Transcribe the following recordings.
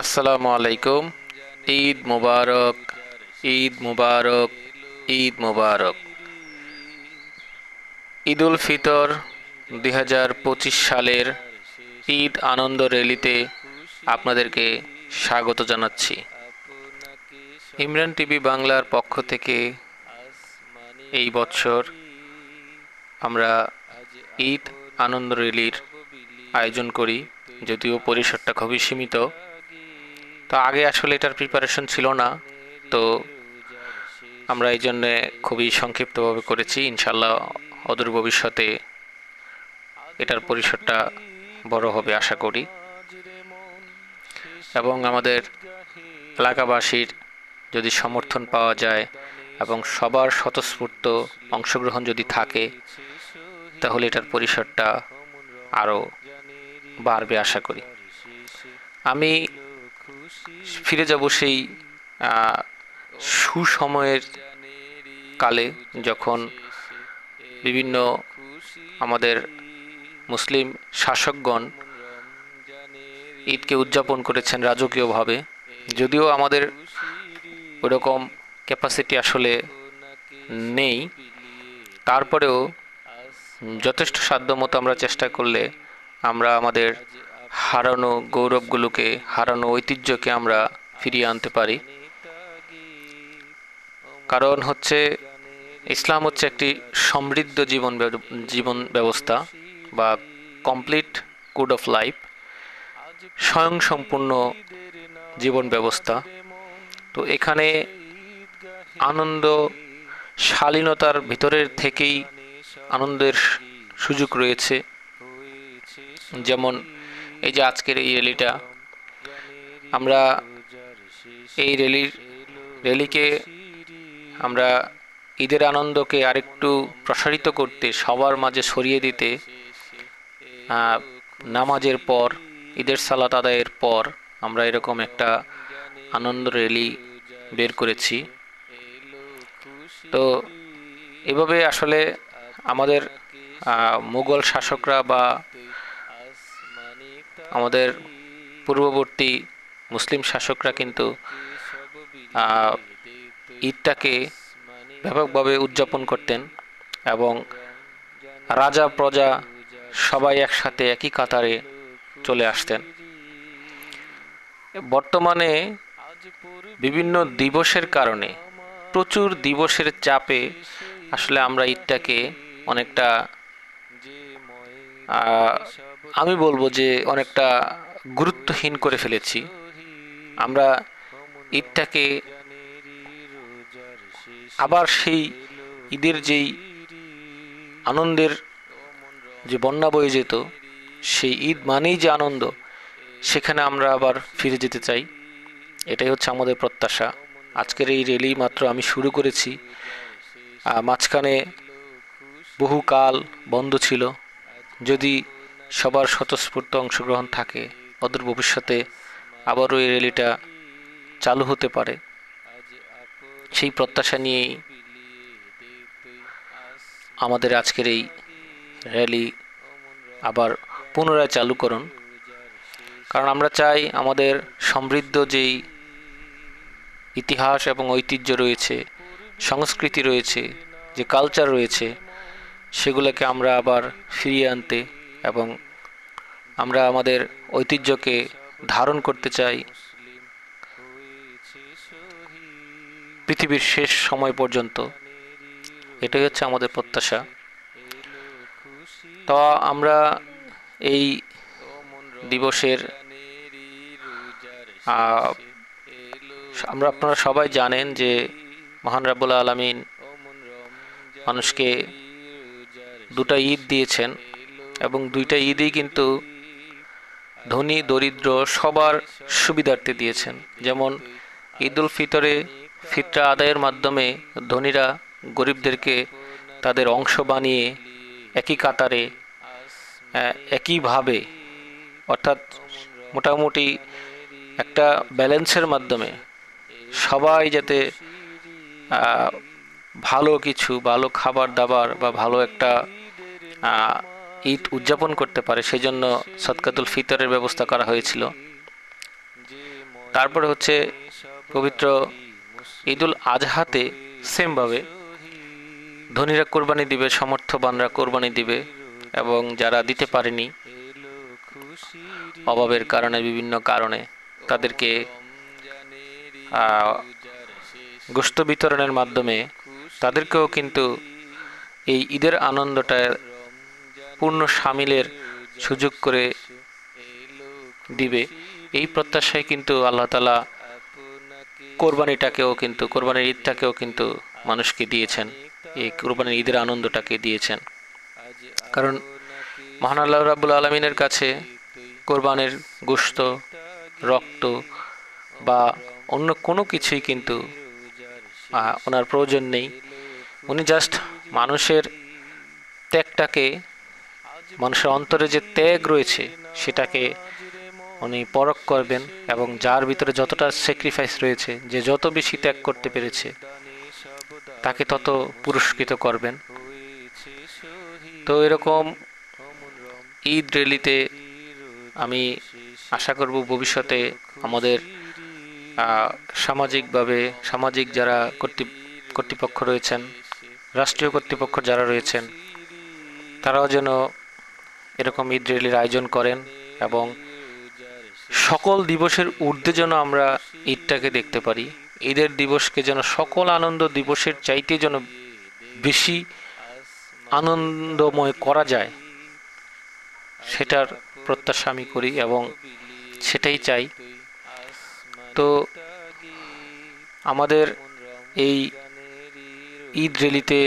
আসসালামু আলাইকুম। ঈদ মুবারক ঈদ মুবারক ঈদ মুবারক। ঈদ উল ফিতর দুই হাজার পঁচিশ সালের ঈদ আনন্দ র্যালিতে আপনাদেরকে স্বাগত জানাচ্ছি। ইমরান টিভি বাংলার পক্ষ থেকে এই বছর আমরা ঈদ আনন্দ র্যালির আয়োজন করি, যদিও পরিসরটা খুবই সীমিত। তো আগে আসলে এটার প্রিপারেশন ছিল না। তো আমরা এই জন্যে খুবই সংক্ষিপ্তভাবে করেছি। ইনশাল্লাহ অদূর ভবিষ্যতে এটার পরিসরটা বড় হবে আশা করি। এবং আমাদের এলাকাবাসীর যদি সমর্থন পাওয়া যায় এবং সবার স্বতঃস্ফূর্ত অংশগ্রহণ যদি থাকে, তাহলে এটার পরিসরটা আরও বাড়বে আশা করি। আমি ফিরে যাব সেই সুসময়ের কালে যখন বিভিন্ন আমাদের মুসলিম শাসকগণ ঈদকে উদযাপন করেছেন রাজকীয়ভাবে। যদিও আমাদের ওরকম ক্যাপাসিটি আসলে নেই। তারপরেও যথেষ্ট সাধ্যমতো আমরা চেষ্টা করলে আমরা আমাদের হারানো গৌরবগুলোকে, হারানো ঐতিহ্যকে আমরা ফিরিয়ে আনতে পারি। কারণ হচ্ছে, ইসলাম হচ্ছে একটি সমৃদ্ধ জীবন জীবন ব্যবস্থা বা কমপ্লিট কোড অফ লাইফ স্বয়ংসম্পূর্ণ জীবন ব্যবস্থা। তো এখানে আনন্দ শালীনতার ভিতরের থেকেই আনন্দের সুযোগ রয়েছে। যেমন এই যে আজকের এই র্যালিটা, আমরা এই র্যালির, র্যালিকে আমরা ঈদের আনন্দকে আরেকটু প্রসারিত করতে, সবার মাঝে সরিয়ে দিতে নামাজের পর, ঈদের সালাত আদায়ের পর আমরা এরকম একটা আনন্দ র্যালি বের করেছি। তো এভাবে আসলে আমাদের মুঘল শাসকরা বা আমাদের পূর্ববর্তী মুসলিম শাসকরা কিন্তু ঈদটাকে ব্যাপকভাবে উদযাপন করতেন এবং রাজা, প্রজা সবাই একসাথে একই কাতারে চলে আসতেন। বর্তমানে বিভিন্ন দিবসের কারণে প্রচুর দিবসের চাপে আসলে আমরা ঈদটাকে অনেকটা আমি বলব যে অনেকটা গুরুত্বহীন করে ফেলেছি। আমরা ঈদটাকে আবার সেই ঈদের যেই আনন্দের যে বন্যা বয়ে যেত, সেই ঈদ মানেই যে আনন্দ, সেখানে আমরা আবার ফিরে যেতে চাই। এটাই হচ্ছে আমাদের প্রত্যাশা। আজকের এই র্যালি মাত্র আমি শুরু করেছি। মাঝখানে বহুকাল বন্ধ ছিল। যদি সবার স্বতঃস্ফূর্ত অংশগ্রহণ থাকে। অদূর ভবিষ্যতে আবারও এই র্যালিটা চালু হতে পারে। সেই প্রত্যাশা নিয়েই আমাদের আজকের এই র্যালি আবার পুনরায় চালু করুন। কারণ আমরা চাই আমাদের সমৃদ্ধ যেই ইতিহাস এবং ঐতিহ্য রয়েছে, সংস্কৃতি রয়েছে, যে কালচার রয়েছে, সেগুলোকে আমরা আবার ফিরিয়ে আনতে এবং আমরা আমাদের ঐতিহ্যকে ধারণ করতে চাই। পৃথিবীর শেষ সময় পর্যন্ত। এটাই হচ্ছে আমাদের প্রত্যাশা। তো আমরা এই দিবসের আমরা আপনারা সবাই জানেন যে মহান রাব্বুল আলমিন মানুষকে দুটা ঈদ দিয়েছেন। এবং দুইটা ঈদই কিন্তু ধনী, দরিদ্র সবার সুবিধার্থে দিয়েছেন। যেমন ঈদ উল ফিতরে ফিতরা আদায়ের মাধ্যমে ধনীরা গরিবদেরকে তাদের অংশ বানিয়ে একই কাতারে একইভাবে অর্থাৎ মোটামুটি একটা ব্যালেন্সের মাধ্যমে সবাই যাতে ভালো কিছু, ভালো খাবার দাবার বা ভালো একটা ঈদ উদযাপন করতে পারে সেই জন্য সদকাতুল ফিতরের ব্যবস্থা করা হয়েছিল। তারপরে হচ্ছে পবিত্র ঈদুল আজহাতে সেমভাবে ধনীরা কোরবানি দিবে, সমর্থবানরা কোরবানি দিবে এবং যারা দিতে পারেনি অভাবের কারণে, বিভিন্ন কারণে তাদেরকে গোস্ত বিতরণের মাধ্যমে তাদেরকেও কিন্তু এই ঈদের আনন্দটা পূর্ণ সামিলের সুযোগ করে দিবে। এই প্রত্যাশায় কিন্তু আল্লাহ তালা কোরবানিটাকেও কিন্তু, কোরবানির ঈদটাকেও কিন্তু মানুষকে দিয়েছেন। এই কোরবানির ঈদের আনন্দটাকে দিয়েছেন। কারণ মহান আল্লাহ রাবুল আলমিনের কাছে কোরবানের গোস্ত রক্ত বা অন্য কোনো কিছুই কিন্তু ওনার প্রয়োজন নেই। উনি জাস্ট মানুষের ত্যাগটাকে মানুষের অন্তরে যে ত্যাগ রয়েছে, সেটাকে উনি পরখ করবেন এবং যার ভিতরে যতটা স্যাক্রিফাইস রয়েছে, যে যত বেশি ত্যাগ করতে পেরেছে, তাকে তত পুরস্কৃত করবেন। তো এরকম ঈদ র্যালিতে আমি আশা করব ভবিষ্যতে আমাদের সামাজিকভাবে সামাজিক যারা কর্তৃ, কর্তৃপক্ষ রয়েছেন, রাষ্ট্রীয় কর্তৃপক্ষ যারা রয়েছেন, তারাও যেন এরকম ঈদ র্যালির আয়োজন করেন এবং সকল দিবসের ঊর্ধ্বে যেন আমরা ঈদটাকে দেখতে পারি। ঈদের দিবসকে যেন সকল আনন্দ দিবসের চাইতে যেন বেশি আনন্দময় করা যায়, সেটার প্রত্যাশা আমি করি এবং সেটাই চাই। তো আমাদের এই ঈদ র্যালিতে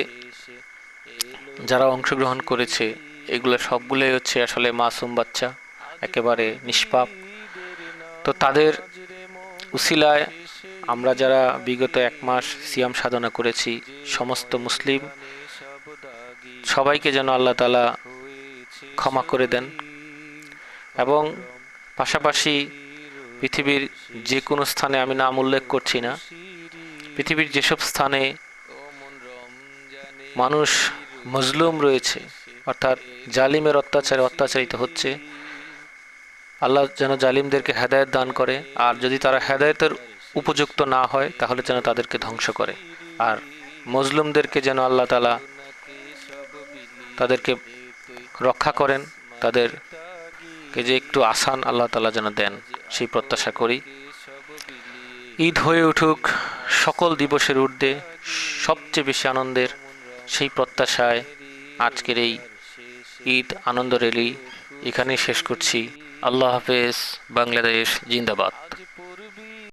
যারা অংশগ্রহণ করেছে এগুলো সবগুলোই হচ্ছে আসলে মাসুম বাচ্চা, একেবারে নিষ্পাপ। তো তাদের উসিলায় আমরা যারা বিগত এক মাস সিয়াম সাধনা করেছি, সমস্ত মুসলিম, সবাইকে যেন আল্লাহ তালা ক্ষমা করে দেন। এবং পাশাপাশি পৃথিবীর যে কোনো স্থানে আমি নাম উল্লেখ করছি না, পৃথিবীর যেসব স্থানে মানুষ মজলুম রয়েছে অর্থাৎ জালিমের অত্যাচারে অত্যাচারিত হচ্ছে। আল্লাহ যেন জালিমদেরকে হেদায়েত দান করে। আর যদি তারা হেদায়েতের উপযুক্ত না হয়, তাহলে যেন তাদেরকে ধ্বংস করে। আর মজলুমদেরকে যেন আল্লাহ তালা তাদেরকে রক্ষা করেন, তাদেরকে যে একটু আসান আল্লাহ তালা যেন দেন, সেই প্রত্যাশা করি। ঈদ হয়ে উঠুক, সকল দিবসের ঊর্ধ্বে সবচেয়ে বেশি আনন্দের সেই প্রত্যাশায় আজকের এই ঈদ আনন্দ রেলি এখানেই শেষ করছি। আল্লাহ হাফেজ বাংলাদেশ জিন্দাবাদ।